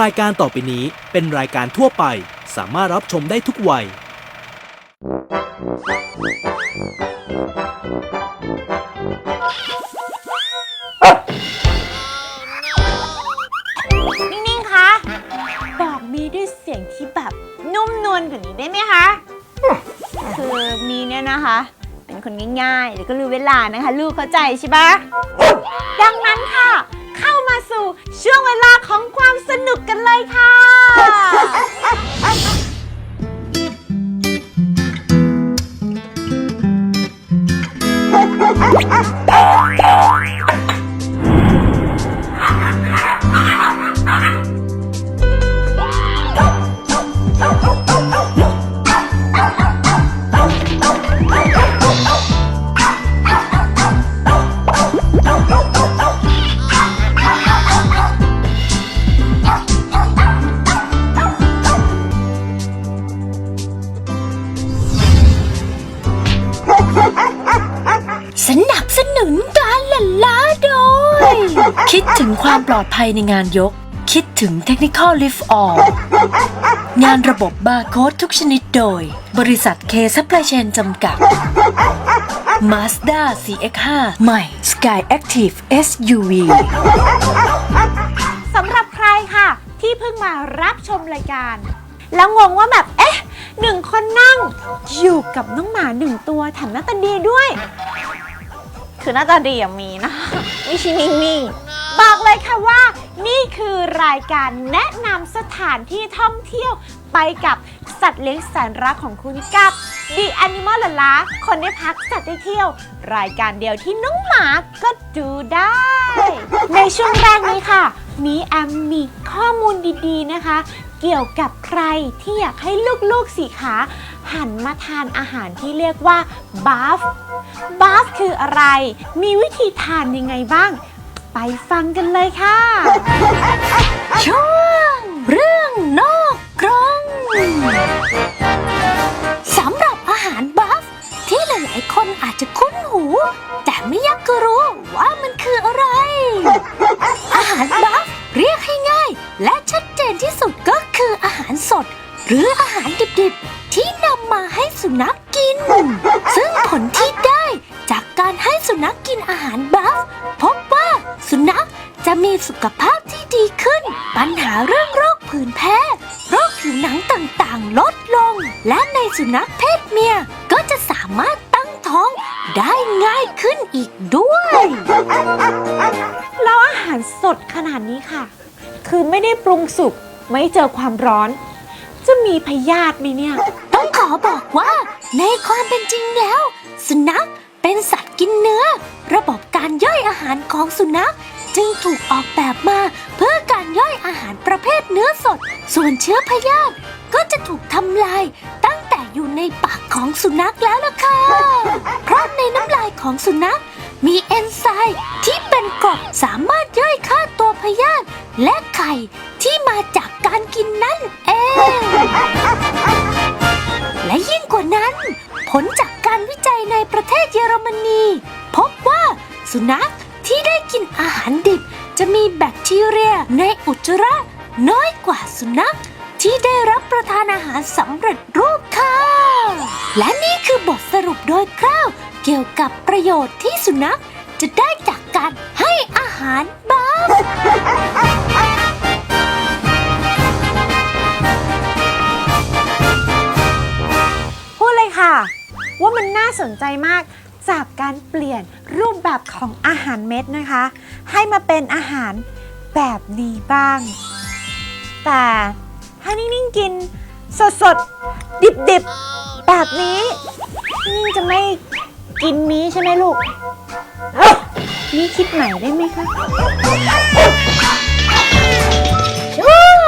รายการต่อไปนี้เป็นรายการทั่วไป สามารถรับชมได้ทุกวัย นิ่งๆ คะ บอกมีด้วยเสียงที่แบบนุ่มนวลกว่านี้ได้ไหมคะ คือมีเนี่ยนะคะ เป็นคนง่ายๆ แล้วก็รู้เวลานะคะ ลูกเข้าใจใช่ปะดังนั้นค่ะ มาสู่ ช่วงเวลาของความสนุกกันเลยค่ะส ปลอดภัยในงานยก คิดถึง Technical Lift All งานระบบบาร์โค้ดทุกชนิดโดย บริษัทเคซัพพลายเชนจำกัด Mazda CX5 ใหม่ Sky Active SUV สำหรับใครค่ะ ที่เพิ่งมารับชมรายการ แล้วงงว่าแบบ เอ๊ะหนึ่งคนนั่ง อยู่กับน้องหมาหนึ่งตัวแถมหน้าตาดีด้วย คือหน้าตาดีอย่างมีนะ ไม่ใช่นิ่งๆ บอกเลยค่ะว่า นี่คือรายการแนะนำสถานที่ท่องเที่ยวไปกับสัตว์เลี้ยงแสนรักของคุณกับ The Animal ละละคนได้พักสัตว์ได้เที่ยว รายการเดียวที่น้องหมาก็ดูได้ ในช่วงแรกนี้ค่ะ มีแอมมีข้อมูลดีๆนะคะ เกี่ยวกับใครที่อยากให้ลูกๆสีขา หันมาทานอาหารที่เรียกว่าบัฟบัฟคืออะไร มีวิธีทานยังไงบ้าง ไปฟังกันเลยค่ะช่วงเรื่องนอกกรง สำหรับอาหารบัฟที่หลายๆคนอาจจะคุ้นหู แต่ไม่อยากจะรู้ว่ามันคืออะไร อาหารบัฟ เรียกให้ง่าย และชัดเจนที่สุดก็คืออาหารสด หรืออาหารดิบๆ ที่นำมาให้สุนัขกิน ซึ่งผลที่ได้จากการให้สุนัขกินอาหารบัฟพบว่าสุนัขจะมีสุขภาพที่ดีขึ้น ปัญหาเรื่องโรคผื่นแพ้ โรคผิวหนังต่างๆ ลดลง และในสุนัขเพศเมียก็จะสามารถ ท้องได้ง่ายขึ้นอีกด้วย แล้วอาหารสดขนาดนี้ค่ะ คือไม่ได้ปรุงสุกไม่เจอความร้อน จะมีพยาธิไหมเนี่ย ต้องขอบอกว่า ในความเป็นจริงแล้ว สุนัขเป็นสัตว์กินเนื้อ ระบบการย่อยอาหารของสุนัขจึงถูกออกแบบมาเพื่อการย่อยอาหารประเภทเนื้อสด ส่วนเชื้อพยาธิก็จะถูกทำลายตั้ง อยู่ในปากของสุนัขแล้วล่ะค่ะ เพราะในน้ำลายของสุนัข มีเอนไซม์ที่เป็นกรดสามารถย่อยฆ่าตัวพยาธิและไข่ที่มาจากการกินนั่นเอง และยิ่งกว่านั้น ผลจากการวิจัยในประเทศเยอรมนี พบว่าสุนัขที่ได้กินอาหารดิบ จะมีแบคทีเรียในอุจจาระน้อยกว่าสุนัข ที่ได้รับประทานอาหารสำเร็จรูปค่ะ และนี่คือบทสรุปโดยคร่าว เกี่ยวกับประโยชน์ที่สุนัขจะได้จากการให้อาหารบัฟพูดเลยค่ะ ว่ามันน่าสนใจมากจากการเปลี่ยนรูปแบบของอาหารเม็ดนะคะ ให้มาเป็นอาหารแบบนี้บ้าง แต่ ถ้านิ่งๆกิน สดๆดิบๆแบบนี้นิ่งจะไม่กินนี้ใช่ไหมลูกนี่คิดใหม่ได้ไหมคะช่วง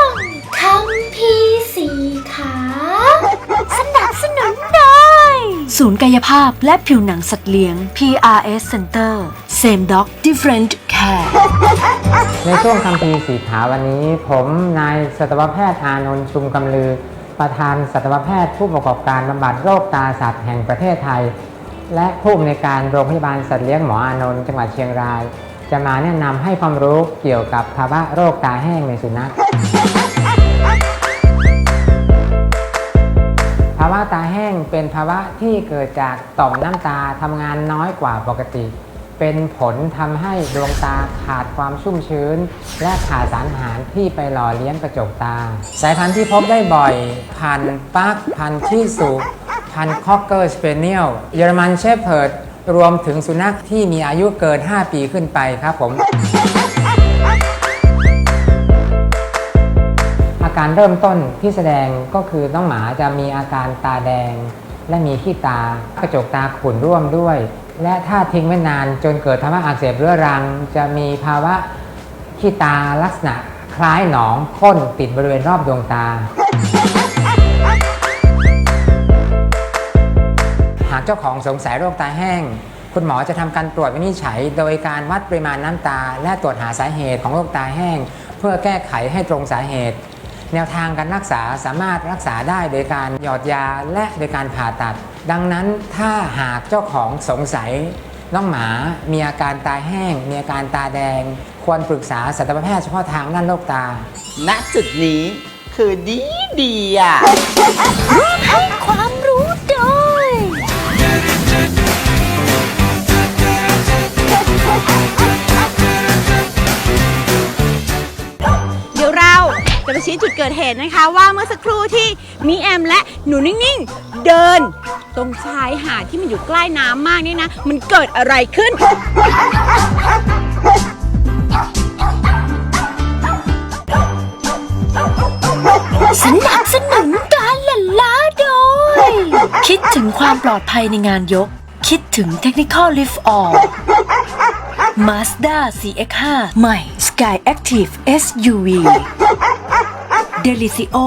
คำพีสีขา ศูนย์กายภาพและผิวหนังสัตว์เลี้ยง PRS Center Same Dog Different Care ในช่วงคำพีสีขาวันนี้ ผมนายสัตวแพทย์อานนท์ชุมกำลือ ประธานสัตวแพทย์ผู้ประกอบการบำบัดโรคตาสัตว์แห่งประเทศไทย และผู้อำนวยการโรงพยาบาลสัตว์เลี้ยงหมออานนท์จังหวัดเชียงราย จะมาแนะนำให้ความรู้เกี่ยวกับภาวะโรคตาแห้งในสุนัข ภาวะตาแห้งเป็นภาวะที่เกิดจากต่อมน้ำตาทำงานน้อยกว่าปกติ เป็นผลทำให้ดวงตาขาดความชุ่มชื้น และขาดสารอาหารที่ไปหล่อเลี้ยงกระจกตา สายพันธุ์ที่พบได้บ่อย พันธุ์ปักพันธุ์ที่สุพันธุ์คอกเกอร์สเปเนียลเยอรมันเชฟเพิร์ดรวมถึงสุนัขที่มีอายุเกิน 5 ปีขึ้นไปครับผม การเริ่มต้นที่แสดงก็คือน้องหมาจะมีอาการตาแดง และมีขี้ตากระจกตาขุ่นร่วมด้วย และถ้าทิ้งไว้นานจนเกิดภาวะอักเสบเรื้อรัง จะมีภาวะขี้ตาลักษณะคล้ายหนองข้นติดบริเวณรอบดวงตา หากเจ้าของสงสัยโรคตาแห้ง คุณหมอจะทำการตรวจวินิจฉัย โดยการวัดปริมาณน้ำตา และตรวจหาสาเหตุของโรคตาแห้ง เพื่อแก้ไขให้ตรงสาเหตุ แนวทางการรักษาสามารถรักษาได้โดยการหยอดยาและโดยการผ่าตัด ดังนั้นถ้าหากเจ้าของสงสัยน้องหมามีอาการตาแห้ง มีอาการตาแดง ควรปรึกษาสัตวแพทย์เฉพาะทางด้านโรคตา ณจุดนี้คือดีดีอะ จะชี้จุดเกิดเหตุนะคะ ว่าเมื่อสักครู่ที่มีแอมและหนูนิ่งๆ เดิน ตรงชายหาดที่มันอยู่ใกล้น้ำมากนี่นะ มันเกิดอะไรขึ้น สนับสนุนการล่นล้าโดย คิดถึงความปลอดภัยในงานยก คิดถึง Technical Lift All Mazda CX-5 ใหม่ Sky Active SUV Delicio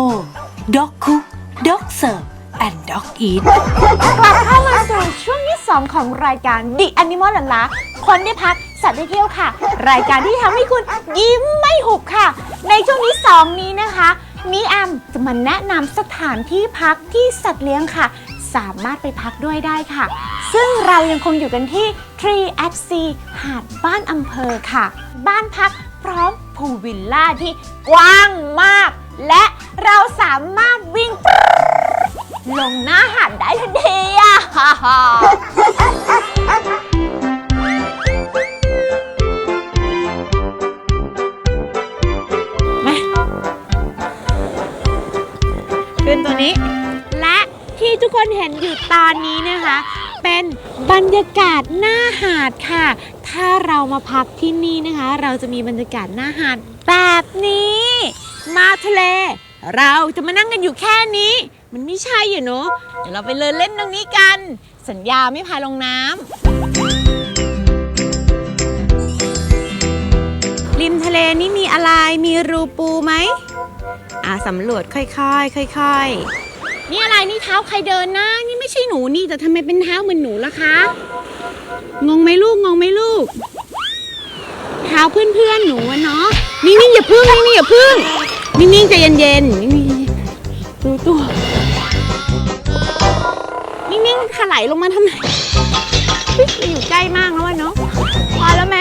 Dog Cook Dog Serve and Dog Eat กลับเข้ามาสู่ช่วงที่ 2 ของรายการ The Animal ลันลาคนได้พักสัตว์ได้เที่ยวค่ะ รายการที่ทำให้คุณยิ้มไม่หุบค่ะ ในช่วงที่ 2 นี้นะคะ มีแอมจะมาแนะนำสถานที่พักที่สัตว์เลี้ยงค่ะ สามารถไปพักด้วยได้ค่ะ ซึ่งเรายังคงอยู่กันที่ Tree at Sea หาดบ้านอำเภอค่ะ บ้านพักพร้อมพูลวิลล่าที่กว้างมาก และเราสามารถวิ่ง ลงหน้าหาดได้ทันทีอะฮ่าฮ่ามาขึ้นตัวนี้ ที่ทุกคนเห็นอยู่ตอนนี้นะคะ เป็นบรรยากาศหน้าหาดค่ะ ถ้าเรามาพักที่นี่นะคะ เราจะมีบรรยากาศหน้าหาดแบบนี้ มาทะเล เราจะมานั่งกันอยู่แค่นี้ มันไม่ใช่อยู่เนอะเดี๋ยวเราไปเลินเล่นตรงนี้กัน สัญญาไม่พาลงน้ำริมทะเลนี่มีอะไรมีรูปูไหมอ่าสำรวจค่อยๆ ค่อยๆ นี่อะไรนี่เท้าใครเดินนะ นี่ไม่ใช่หนูนี่แต่ทำไมเป็นเท้าเหมือนหนูล่ะคะงงไหมลูกงงไหมลูก เท้าเพื่อนๆหนูอะเนาะนิ่งๆอย่าพึ่งนิ่งๆอย่าพึ่งนิ่งๆใจเย็นๆนิ่งๆดูตัวนิ่งๆถลายลงมาทำไมอยู่ใกล้มากแล้ววะเนาะพอแล้วไหม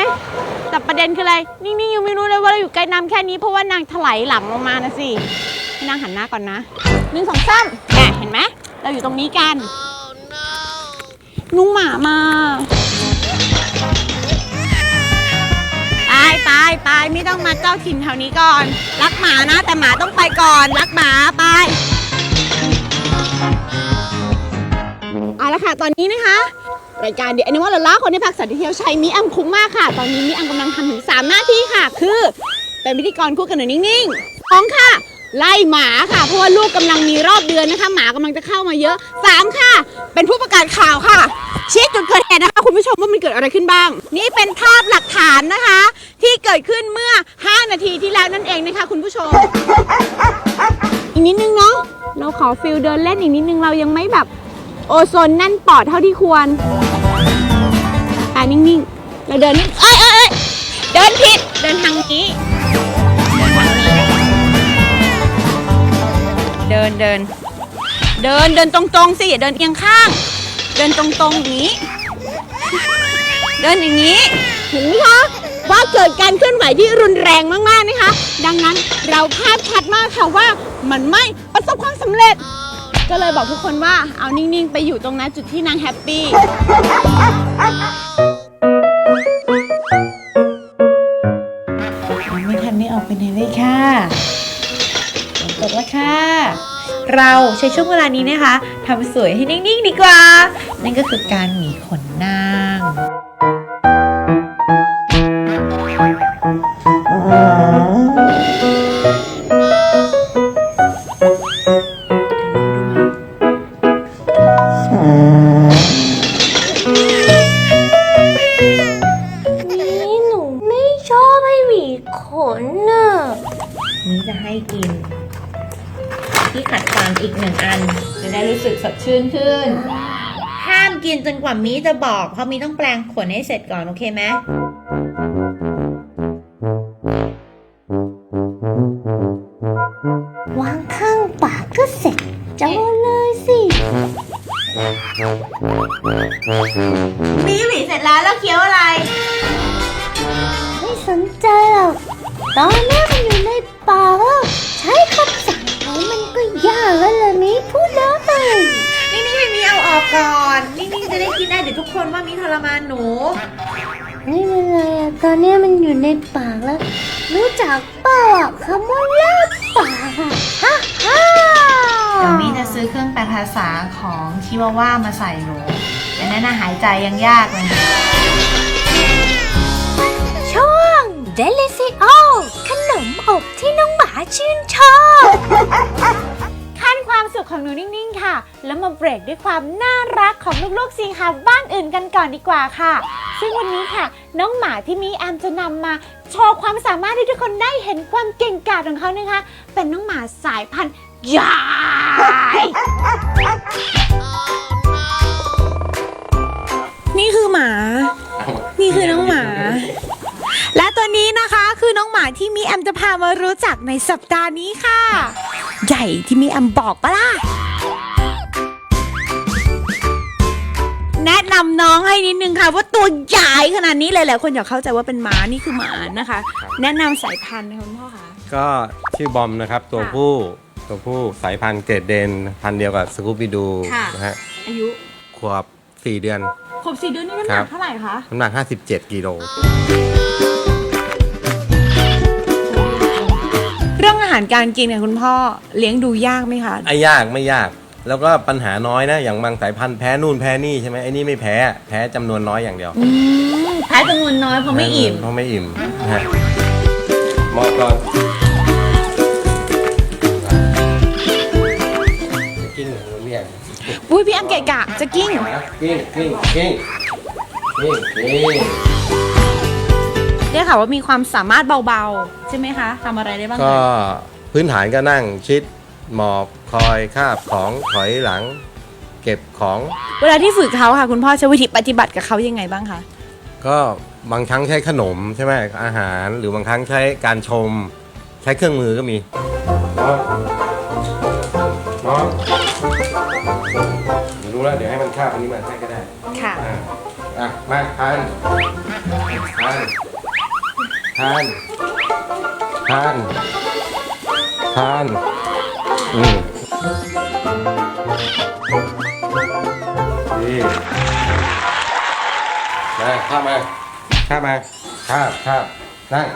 แต่ประเด็นคืออะไร นิ่งๆยังไม่รู้เลยว่าเราอยู่ใกล้น้ำแค่นี้เพราะว่านางถลายหลังลงมานะสินางหันหน้าก่อนนะหนึ่งสองสาม เห็นไหมเราอยู่ตรงนี้กันนุ้งหมามาไปไปไปไม่ต้องมาเจ้าถิ่นแถวนี้ก่อน รักหมานะ แต่หมาต้องไปก่อน รักหมาไปเอาละค่ะ ตอนนี้นะคะรายการเดียอันนี้ว่าละล่าคนในพักสัตว์ที่เที่ยวชัยมีอัมคุ้มมากค่ะ ตอนนี้มีอัมกำลังทำถึง 3 หน้าที่ค่ะ คือ เป็นพิธีกรคู่กันหนูนิ่งๆสองค่ะ ไล่หมาค่ะ เพราะว่าลูกกำลังมีรอบเดือนนะคะ หมากำลังจะเข้ามาเยอะสามค่ะ เป็นผู้ประกาศข่าวค่ะชี้จุดเกิดเหตุนะคะคุณผู้ชมว่ามันเกิดอะไรขึ้นบ้าง นี่เป็นภาพหลักฐานนะคะ ที่เกิดขึ้นเมื่อ 5 นาทีที่แล้วนั่นเองนะคะคุณผู้ชม อีกนิดนึงเนาะเราขอฟิลเดินเล่นอีกนิดนึงเรายังไม่แบบโอโซนแน่นปอดเท่าที่ควรอ่านิ่งๆ เราเดินนี่เอ้ยเอ้ยเอ้ยเดินผิดเดินทางนี้ เดินเดิน เดินเดินตรงๆสิอย่าเดินเอียงข้าง เดินตรงๆอย่างนี้ เดินอย่างนี้เห็นไหมคะว่าเกิดการเคลื่อนไหวที่รุนแรงมากๆนะคะ ดังนั้นเราภาพชัดมากค่ะว่ามันไม่ประสบความสำเร็จ ก็เลยบอกทุกคนว่าเอานิ่งๆ ไปอยู่ตรงนั้นจุดที่นางแฮปปี้ ใช้ช่วงเวลานี้นะคะทำสวยให้นิ่งๆดีกว่า นั่นก็คือการหวีขนนางนี่หนูไม่ชอบให้หวีขนน่ะนี้จะให้กิน ที่ขัดฟันอีกหนึ่งอัน จะได้รู้สึกสดชื่นขึ้น ห้ามกินจนกว่ามีจะบอก เพราะมีต้องแปลงขนให้เสร็จก่อน โอเคไหม รู้จักเปล่าอะคำว่าลาบปากอะฮ่าฮ่าเดี๋ยวมีจะซื้อเครื่องแปลภาษาของชิวาว่ามาใส่หนูแต่นั้นน่ะหายใจยังยากเลยช่วง d e l i c i o ขนมอบที่น้องหมาชื่นชอบขั้นความ สุขของหนูนิ่งๆ ค่ะ แล้วมาเบรกด้วยความน่ารักของลูกๆสิค่ะบ้านอื่นกันก่อนดีกว่าค่ะ ซึ่งวันนี้ค่ะ น้องหมาที่มีแอมจะนำมาโชว์ความสามารถให้ทุกคนได้เห็นความเก่งกาจของเขานะคะ เป็นน้องหมาสายพันธุ์ใหญ่นี่คือหมา นี่คือน้องหมา และตัว นี้นะคะคือน้องหมาที่มีแอมจะพามารู้จักในสัปดาห์นี้ค่ะ ใหญ่ที่มีแอมบอกปะล่ะ แนะนำน้องให้นิดนึงค่ะ ว่าตัวใหญ่ขนาดนี้เลยแหละคนอยากเข้าใจว่าเป็นหมานี่คือหมานะคะ แนะนำสายพันธุ์นะคะคุณพ่อคะ ก็ชื่อบอมนะครับ ตัวผู้ตัวผู้สายพันธุ์เกรดเดน พันธุ์เดียวกับสกูป i ดูค่ะ นะฮะอายุขวบ 4 เดือน ครบสี่เดือนนี่น้ำหครันักบ เท่าไหร่คะ น้ำหนัก 57 กิโล เรื่องอาหารการกินเนี่ยคุณพ่อเลี้ยงดูยากไหมคะไอ้ยากไม่ยาก แล้วก็ปัญหาน้อยนะ อย่างบางสายพันธุ์แพ้นู่นแพ้นี่ใช่ไหมไอ้นี่ไม่แพ้ แพ้จำนวนน้อยอย่างเดียวแพ้จำนวนน้อยเพราะไม่อิ่ม เพราะไม่อิ่มนะฮะมองก่อนกิ้งหนูเรียกอุ้ยพี่แอมเกะกะจะกิ้งนะกิ้งกิ้งกิ้งกิ้งกิ้ง ได้ค่ะว่ามีความสามารถเบาๆ ใช่ไหมคะทำอะไรได้บ้างก็คะพื้นฐานก็นั่งชิดหมอบคอยคาบของถอยหลัง เก็บของ เวลาที่ฝึกเขาค่ะ คุณพ่อใช้วิธีปฏิบัติกับเขายังไงบ้างคะ ก็บางครั้งใช้ขนมใช่ไหมอาหารหรือบางครั้งใช้การชม ใช้เครื่องมือก็มี น้องเดี๋ยวรู้แล้ว เดี๋ยวให้มันคาบอันนี้มาให้ก็ได้ค่ะ อะอะมาทานทาน ทาน ทาน ทาน อืมดีมาข้ามมาข้ามมาข้ามข้ามนั่ง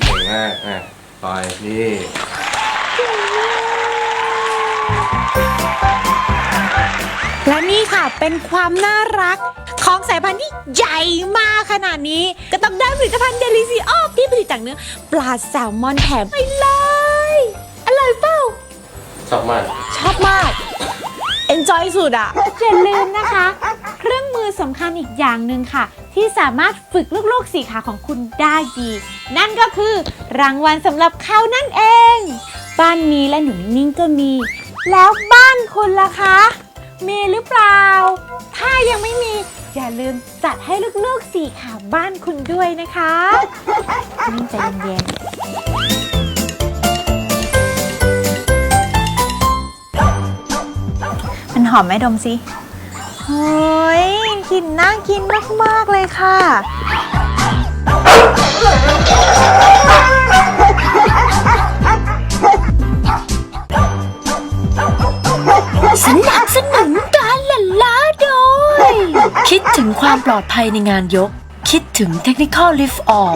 เก่งมากอะปล่อยดีและนี่ค่ะเป็นความน่ารัก ของสายพันธุ์ที่ใหญ่มากขนาดนี้ ก็ต้องได้ผลิตภัณฑ์เดลิซิออฟที่ผลิตจากเนื้อปลาแซลมอนแถมไปเลย อร่อยเปล่า ชอบมาก ชอบมาก enjoy สุดอะอย่าลืมนะคะ เครื่องมือสำคัญอีกอย่างหนึ่งค่ะ ที่สามารถฝึกลูกๆสีขาของคุณได้ดี นั่นก็คือรางวัลสำหรับเขานั่นเอง บ้านมีและหนูนิ่งๆก็มี แล้วบ้านคุณล่ะคะ มีหรือเปล่า ถ้ายังไม่มี อย่าลืมจัดให้ลูกๆสีขาบ้านคุณด้วยนะคะนิ่งใจเย็นๆมันหอมไหมดมสิโอ้ยถิ่นน่ากินมากๆเลยค่ะ สนับสนุนกา คิดถึงความปลอดภัยในงานยก คิดถึง Technical Lift All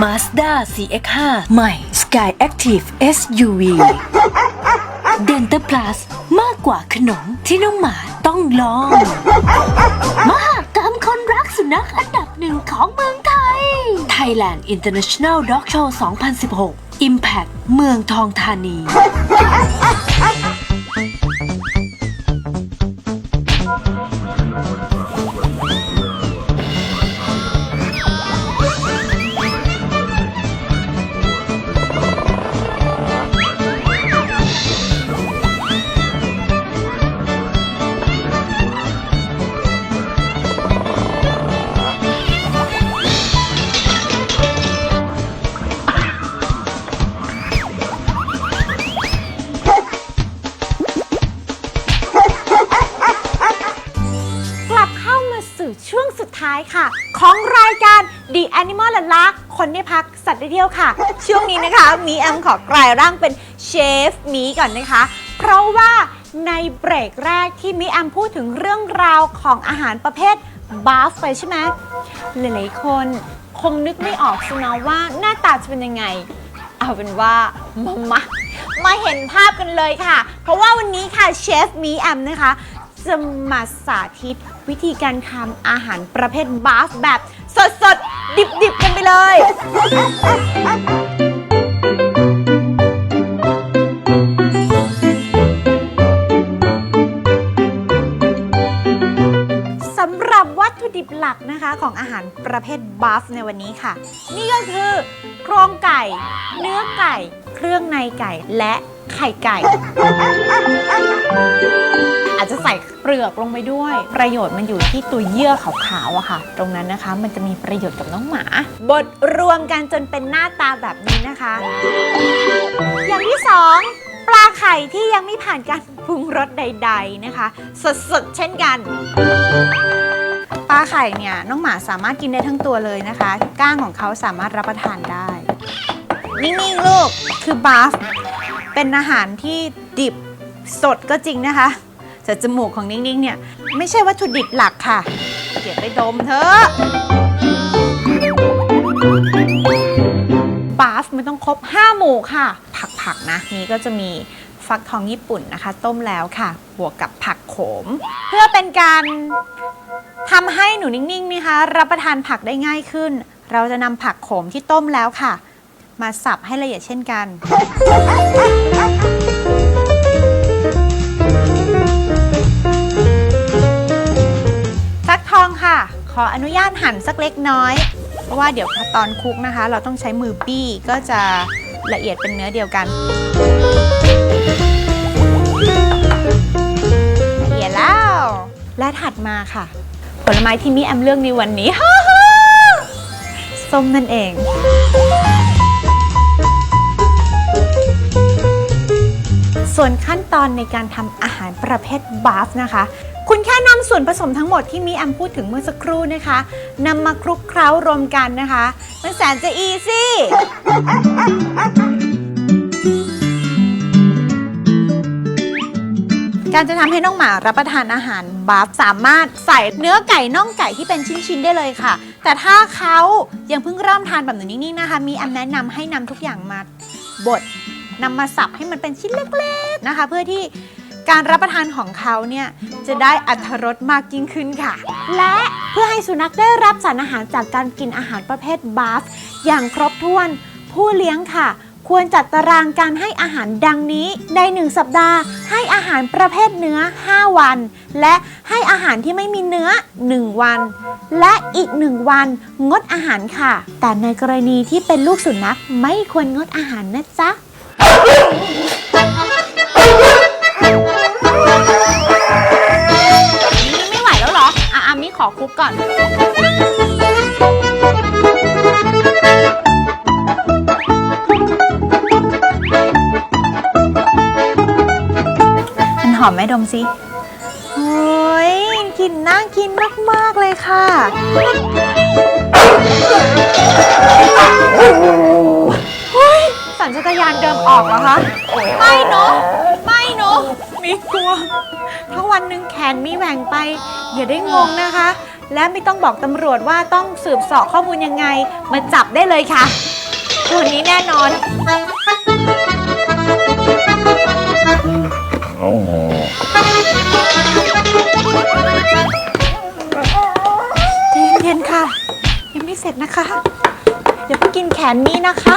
Mazda CX-5 ใหม่ Sky Active SUV Dental Plus มากกว่าขนมที่น้องหมาต้องลอง มหากรรมคนรักสุนัขอันดับหนึ่งของเมืองไทย Thailand International Dog Show 2016 Impact เมืองทองธานี ได้เที่ยวค่ะ ช่วงนี้นะคะมีแอมขอกลายร่างเป็นเชฟมีก่อนนะคะ เพราะว่าในเบรกแรกที่มีแอมพูดถึงเรื่องราวของอาหารประเภทบาฟไปใช่ไหมหลายๆคนคงนึกไม่ออกสินะว่าหน้าตาจะเป็นยังไง เอาเป็นว่ามามามาเห็นภาพกันเลยค่ะ เพราะว่าวันนี้ค่ะเชฟมีแอมนะคะจะมาสาธิตวิธีการทำอาหารประเภทบาฟแบบสดๆ ดิบๆกันไปเลย สำหรับวัตถุดิบหลักนะคะของอาหารประเภทบัฟในวันนี้ค่ะ นี่ก็คือโครงไก่ เนื้อไก่ เครื่องในไก่และ ไข่ไก่ อาจจะใส่เปลือกลงไปด้วย ประโยชน์มันอยู่ที่ตัวเยื่อขาวๆอะค่ะ ตรงนั้นนะคะ มันจะมีประโยชน์กับน้องหมา บดรวมกันจนเป็นหน้าตาแบบนี้นะคะ อย่างที่สองปลาไข่ที่ยังไม่ผ่านการปรุงรสใด ๆนะคะ สดๆ เช่นกันปลาไข่เนี่ยน้องหมาสามารถกินได้ทั้งตัวเลยนะคะก้างของเขาสามารถรับประทานได้ นิ่งๆลูกคือบาฟ เป็นอาหารที่ดิบสดก็จริงนะคะแต่จมูกของนิ่งๆเนี่ย ไม่ใช่วัตถุดิบหลักค่ะ เก็บไปดมเถอะบาฟมันต้องครบ 5 หมู่ค่ะ ผักๆนะ นี้ก็จะมีฟักทองญี่ปุ่นนะคะ ต้มแล้วค่ะ บวกกับผักโขม เพื่อเป็นการทำให้หนูนิ่งๆนะคะรับประทานผักได้ง่ายขึ้น เราจะนำผักโขมที่ต้มแล้วค่ะ มาสับให้ละเอียดเช่นกัน ฟักทองค่ะ ขออนุญาตหั่นสักเล็กน้อย เพราะว่าเดี๋ยวพอตอนคลุกนะคะ เราต้องใช้มือบี้ก็จะละเอียดเป็นเนื้อเดียวกันละเอียดแล้ว และถัดมาค่ะ ผลไม้ที่มีแอมเลือกในวันนี้ ส้มนั่นเอง ส่วนขั้นตอนในการทำอาหารประเภทบาฟนะคะ คุณแค่นำส่วนผสมทั้งหมดที่มีแอมพูดถึงเมื่อสักครู่นะคะนำมาคลุกเคล้ารวมกันนะคะ มันแสนจะอีซี่การจะทำให้น้องหมารับประทานอาหารบัฟสามารถใส่เนื้อไก่น่องไก่ที่เป็นชิ้นๆได้เลยค่ะ แต่ถ้าเขายังเพิ่งเริ่มทานแบบหนูนิ่งๆนะคะ มีแอมแนะนำให้นำทุกอย่างมาบด นำมาสับให้มันเป็นชิ้นเล็กๆนะคะ เพื่อที่การรับประทานของเขาเนี่ยจะได้อัตรสมากยิ่งขึ้นค่ะ และเพื่อให้สุนัขได้รับสารอาหารจากการกินอาหารประเภทบัฟอย่างครบถ้วนผู้เลี้ยงค่ะ ควรจัดตารางการให้อาหารดังนี้ ใน 1 สัปดาห์ ให้อาหารประเภทเนื้อ 5 วัน และให้อาหารที่ไม่มีเนื้อ 1 วัน และอีก 1 วัน งดอาหารค่ะ แต่ในกรณีที่เป็นลูกสุนัขไม่ควรงดอาหารนะจ๊ะ นี่ไม่ไหวแล้วเหรอ อะอามิขอคุกก่อน มันหอมไหมดมสิโอ้ยกลิ่นน่ากินมาก ๆ เลยค่ะเฮ้ย สัญชาตญาณเดิมออกเหรอคะ ไม่เนอะไม่เนอะมีกลัว ถ้าวันหนึ่งแขนมีแหว่งไป อย่าได้งงนะคะ และไม่ต้องบอกตำรวจว่าต้องสืบเสอบข้อมูลยังไง มาจับได้เลยค่ะตัวนี้แน่นอน ใจเย็นๆค่ะ ยังไม่เสร็จนะคะเดี๋ยวเพิ่ง กินแขนนี้นะคะ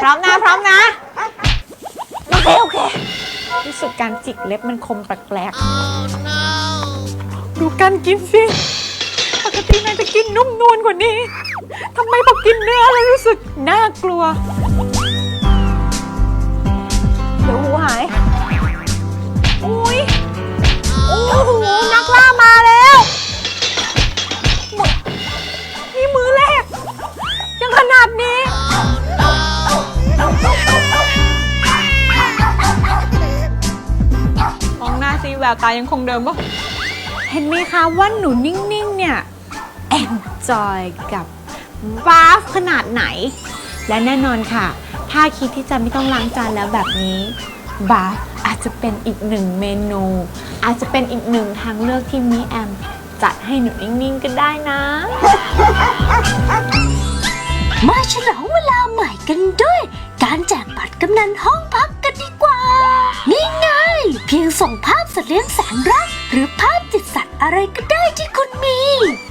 พร้อมนะพร้อมนะโอเคโอเครู้สึกการจิกเล็บมันคมแปลกๆดูการกินสิ ปกตินายจะกินนุ่มนวลกว่านี้ทำไมพอกินเนื้อแล้วรู้สึกน่ากลัว เดี๋ยวหูหายอุ้ยโอ้โหนักล่ามา ขนาดนี้ มองหน้าซีแววตายังคงเดิมปะเห็นไหมคะว่าหนูนิ่ง ๆ เนี่ย enjoy กับบาฟขนาดไหน และแน่นอนค่ะ ถ้าคิดที่จะไม่ต้องล้างจานแล้วแบบนี้บาฟอาจจะเป็นอีกหนึ่งเมนู อาจจะเป็นอีกหนึ่งทางเลือกที่มีแอมจัดให้หนูนิ่ง ๆ ก็ได้นะ กันห้องพักกันดีกว่า นี่ไง เพียงส่งภาพสัตว์เลี้ยงแสนรัก หรือภาพจิตสัตว์อะไรก็ได้ที่คุณมี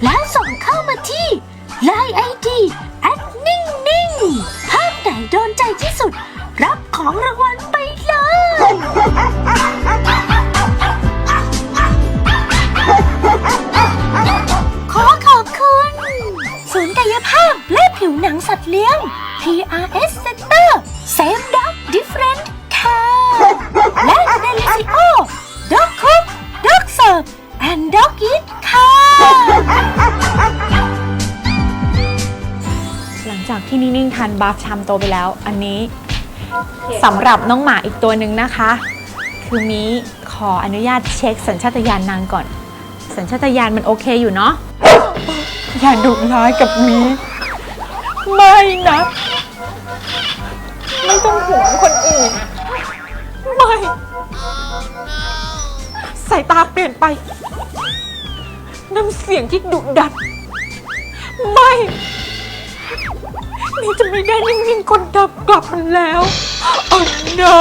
แล้วส่งเข้ามาที่ Line ID ที่นิ่งๆทานบาฟชามโตไปแล้ว อันนี้สำหรับน้องหมาอีกตัวหนึ่งนะคะ คือมีขออนุญาตเช็คสัญชาตญาณนางก่อน สัญชาตญาณมันโอเคอยู่เนาะอย่าดุร้ายกับมีไม่นะ ไม่ต้องห่วงคนอื่น ไม่ สายตาเปลี่ยนไป น้ำเสียงที่ดุดัน ไม่ นี่จะไม่ได้นิ่งๆคนดับกลับมาแล้ว Oh no